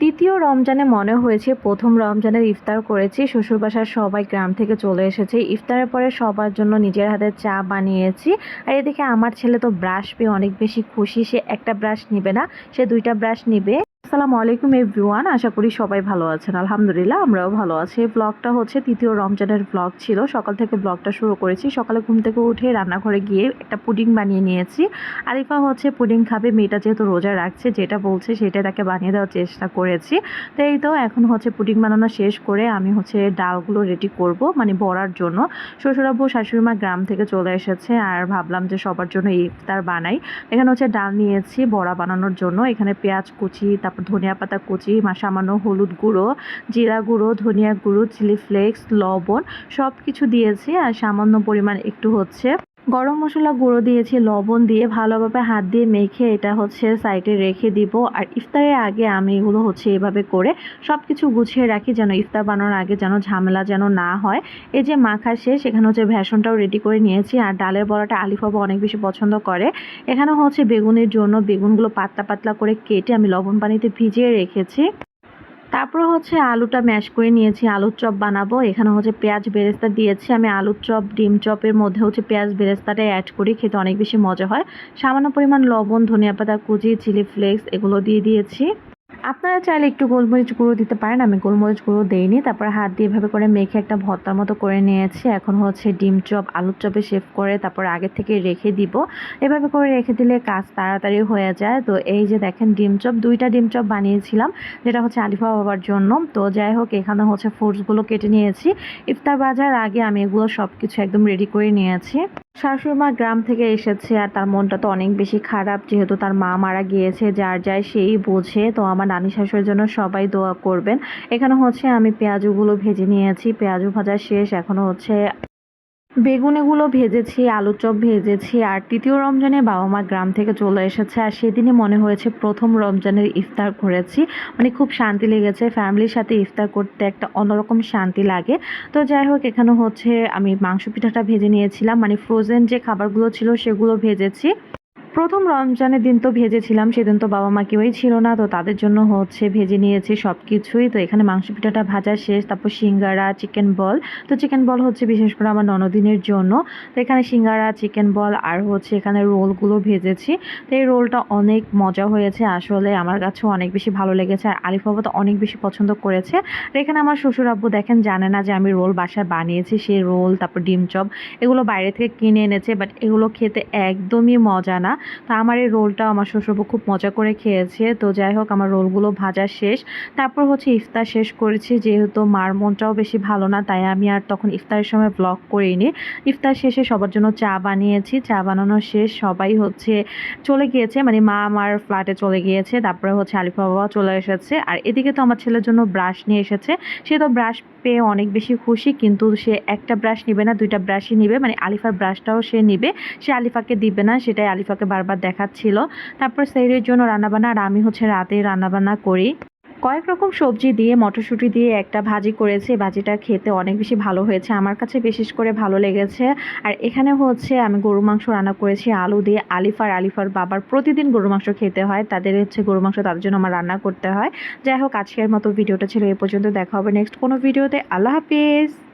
তৃতীয় রমজানে মনে হয়েছে প্রথম রমজানের ইফতার করেছি। শ্বশুরবাসার সবাই গ্রাম থেকে চলে এসেছে। ইফতারের পরে সবার জন্য নিজের হাতে চা বানিয়েছি। আর এদিকে আমার ছেলে তো ব্রাশ পেয়ে অনেক বেশি খুশি। সে একটা ব্রাশ নিবে না, সে দুইটা ব্রাশ নিবে। আসসালামু আলাইকুম এভরিওয়ান, আশা করি সবাই ভালো আছেন। আলহামদুলিল্লাহ, আমরাও ভালো আছি। এই ব্লগটা হচ্ছে তৃতীয় রমজানের ব্লগ ছিল। সকাল থেকে ব্লগটা শুরু করেছি। সকালে ঘুম থেকে উঠে রান্নাঘরে গিয়ে একটা পুডিং বানিয়ে নিয়েছি। আরিফা হচ্ছে পুডিং খাবে, মেয়েটা যেহেতু রোজা রাখছে, যেটা বলছে সেটা তাকে বানিয়ে দেওয়ার চেষ্টা করেছি। তো এই তো, এখন হচ্ছে পুডিং বানানো শেষ করে আমি হচ্ছে ডালগুলো রেডি করব মানে বড়ার জন্য। শ্বশুরাব্বু শাশুড়িমা গ্রাম থেকে চলে এসেছে আর ভাবলাম যে সবার জন্য ইফতার বানাই। এখানে হচ্ছে ডাল নিয়েছি বড়া বানানোর জন্য। এখানে পেঁয়াজ কুচি, তারপর ধনিয়া পাতা, কুচি সামান্য হলুদ গুঁড়ো, জিরা গুঁড়ো, ধনিয়া গুঁড়ো, চিলি ফ্লেক্স, লবণ সব কিছু দিয়েছি আর সামান্য পরিমাণ একটু হচ্ছে গরম মশলা গুঁড়ো দিয়েছি, লবণ দিয়ে ভালোভাবে হাত দিয়ে মেখে এটা হচ্ছে সাইডে রেখে দিব। আর ইফতারের আগে আমি এগুলো হচ্ছে এভাবে করে সব কিছু গুছিয়ে রাখি যেন ইফতার বানানোর আগে যেন ঝামেলা যেন না হয়। এই যে মাখা শেষ, এখানে হচ্ছে ভ্যাসনটাও রেডি করে নিয়েছি। আর ডালের বড়াটা আলিফাবু অনেক বেশি পছন্দ করে। এখানে হচ্ছে বেগুনের জন্য বেগুনগুলো পাতলা পাতলা করে কেটে আমি লবণ পানিতে ভিজিয়ে রেখেছি। তারপর হচ্ছে আলুটা ম্যাশ করে নিয়েছি, আলুর চপ বানাবো। এখানে হচ্ছে পেঁয়াজ বেরেস্তা দিয়েছি। আমি আলুর চপ, ডিম চপের মধ্যে হচ্ছে পেঁয়াজ বেরেস্তাটা অ্যাড করি, খেতে অনেক বেশি মজা হয়। সামান্য পরিমাণ লবণ, ধনিয়া পাতা কুচি চিলি ফ্লেক্স এগুলো দিয়ে দিয়েছি। আপনারা চাইলে একটু গোলমরিচ গুঁড়ো দিতে পারেন। আমি গোলমরিচ গুঁড়ো দেইনি। তারপর হাত দিয়ে এভাবে করে মেখে একটা ভর্তার মতো করে নিয়েছি। এখন হচ্ছে ডিম চপ, আলুর চপে শেভ করে তারপর আগে থেকে রেখে দিব। এভাবে করে রেখে দিলে কাজ তাড়াতাড়ি হয়ে যায়। তো এই যে দেখেন ডিম চপ, দুইটা ডিম চপ বানিয়েছিলাম, যেটা হচ্ছে আলিফা বাবার জন্য। তো যাই হোক, এখানে হচ্ছে ফ্রুটসগুলো কেটে নিয়েছি। ইফতার বাজার আগে আমি এগুলো সব কিছু একদম রেডি করে নিয়েছি। শাশুড়িমা গ্রাম থেকে এসেছে আর তার মনটা তো অনেক বেশি খারাপ, যেহেতু তার মা মারা গিয়েছে, যার যায় সেই বোঝে। তো আমার নানি শাশুড়ির জন্য সবাই দোয়া করবেন। এখানে হচ্ছে আমি পেঁয়াজুগুলো ভেজে নিয়েছি পেঁয়াজু ভাজা শেষ এখনও হচ্ছে বেগুনেগুলো ভেজেছি, আলু চপ ভেজেছি, আর তৃতীয় রমজানে বাবা মা গ্রাম থেকে চলে এসেছে, আর সেদিনই মনে হয়েছে প্রথম রমজানের ইফতার করেছি। মানে খুব শান্তি লেগেছে, ফ্যামিলির সাথে ইফতার করতে একটা অন্যরকম শান্তি লাগে। তো যাই হোক, এখানে হচ্ছে আমি মাংস পিঠাটা ভেজে নিয়েছিলাম মানে ফ্রোজেন যে খাবারগুলো ছিল সেগুলো ভেজেছি। প্রথম রমজানের দিন তো ভেজেছিলাম, সেদিন তো বাবা মা কেউই ছিল না, তো তাদের জন্য হচ্ছে ভেজে নিয়েছি সব কিছুই তো এখানে মাংস পিঠাটা ভাজা শেষ, তারপর সিঙ্গারা চিকেন বল তো চিকেন বল হচ্ছে বিশেষ করে আমার ননদিনের জন্য। তো এখানে সিঙ্গারা চিকেন বল আর হচ্ছে এখানে রোলগুলো ভেজেছি। তো এই রোলটা অনেক মজা হয়েছে, আসলে আমার কাছেও অনেক বেশি ভালো লেগেছে আর আলিফ বাবা তো অনেক বেশি পছন্দ করেছে। আর এখানে আমার শ্বশুর আব্বু দেখেন জানে না যে আমি রোল বাসায় বানিয়েছি সেই রোল, তারপর ডিম চপ, এগুলো বাইরে থেকে কিনে এনেছে, বাট এগুলো খেতে একদমই মজা না। তো আমার এই রোলটা আমার শ্বশুরবু খুব মজা করে খেয়েছে। তো যাই হোক, আমার রোলগুলো ভাজা শেষ। তারপর হচ্ছে ইফতার শেষ করেছি, যেহেতু মার মনটাও বেশি ভালো না, তাই আমি আর তখন ইফতারের সময় ব্লগ করিনি। ইফতার শেষে সবার জন্য চা বানিয়েছি, চা বানানো শেষ। সবাই হচ্ছে চলে গিয়েছে মানে মা আমার ফ্ল্যাটে চলে গিয়েছে, তারপরে হচ্ছে আলিফা বাবা চলে এসেছে। আর এদিকে তো আমার ছেলের জন্য ব্রাশ নিয়ে এসেছে। সে তো ব্রাশ পেয়ে অনেক বেশি খুশি, কিন্তু সে একটা ব্রাশ নিবে না, দুইটা ব্রাশই নিবে। মানে আলিফার ব্রাশটাও সে নিবে। সে আলিফাকে দিবে না, সেটাই আলিফাকে বারবার দেখাচ্ছিল। তারপর সেইরের জন্য রান্নাবান্না আর আমি হচ্ছে রাতে রান্নাবান্না করি। কয়েক রকম সবজি দিয়ে, মটরশুঁটি দিয়ে একটা ভাজি করেছি। ভাজিটা খেতে অনেক বেশি ভালো হয়েছে। আমার কাছে বিশেষ করে ভালো লেগেছে। আর এখানে হচ্ছে আমি গরু মাংস রান্না করেছি, আলু দিয়ে আলিফার আলিফার বাবার প্রতিদিন গরু মাংস খেতে হয়। তাদের হচ্ছে গরু মাংস তাদের জন্য আমার রান্না করতে হয়। যাই হোক, আজকের মতো ভিডিওটা ছিল এ পর্যন্ত। দেখা হবে নেক্সট কোনো ভিডিওতে। আল্লাহ হাফিজ!